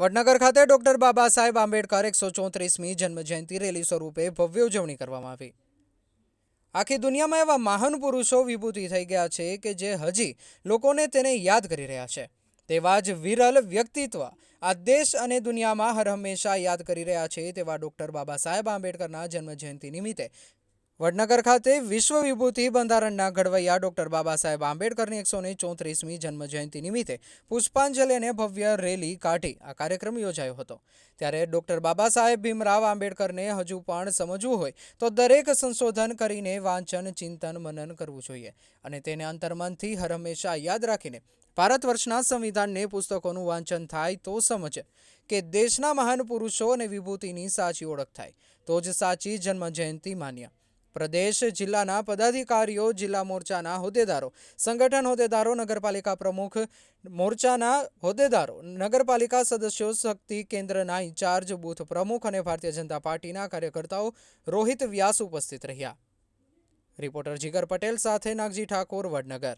વડનગર ખાતે ડોક્ટર બાબા સાહેબ આંબેડકર એકસો ચોત્રીસમી જન્મજયંતિ રેલી સ્વરૂપે ભવ્ય ઉજવણી કરવામાં આવી. આખી દુનિયામાં એવા મહાન પુરુષો વિભૂતિ થઈ ગયા છે કે જે હજી લોકોને તેને યાદ કરી રહ્યા છે. તેવા જ વિરલ વ્યક્તિત્વ આ દેશ અને દુનિયામાં હર હંમેશા યાદ કરી રહ્યા છે તેવા ડોક્ટર બાબા સાહેબ આંબેડકરના જન્મજયંતિ નિમિત્તે વડનગર ખાતે વિશ્વ વિભૂતિ બંધારણના ઘડવૈયા ડોક્ટર બાબા સાહેબ આંબેડકરની એકસો ને ચોત્રીસમી જન્મજયંતિ નિમિત્તે પુષ્પાંજલિ અને ભવ્ય રેલી કાઢી આ કાર્યક્રમ યોજાયો હતો. ત્યારે ડોક્ટર બાબા સાહેબ ભીમરાવ આંબેડકરને હજુ પણ સમજવું હોય તો દરેક સંશોધન કરીને વાંચન, ચિંતન, મનન કરવું જોઈએ અને તેને અંતર્મનથી હર હંમેશા યાદ રાખીને ભારત વર્ષના સંવિધાનને પુસ્તકોનું વાંચન થાય તો સમજ કે દેશના મહાન પુરુષો અને વિભૂતિની સાચી ઓળખ થાય. તો જ સાચી જન્મજયંતિ માન્ય. પ્રદેશ જિલ્લાના પદાધિકારીઓ, જિલ્લા મોરચાના હોદ્દેદારો, સંગઠન હોદ્દેદારો, નગરપાલિકા પ્રમુખ, મોરચાના હોદ્દેદારો, નગરપાલિકા સદસ્યો, શક્તિ કેન્દ્રના ઇન્ચાર્જ, બૂથ પ્રમુખ અને ભારતીય જનતા પાર્ટીના કાર્યકર્તાઓ રોહિત વ્યાસ ઉપસ્થિત રહ્યા. રિપોર્ટર જીગર પટેલ સાથે નાગજી ઠાકોર, વડનગર.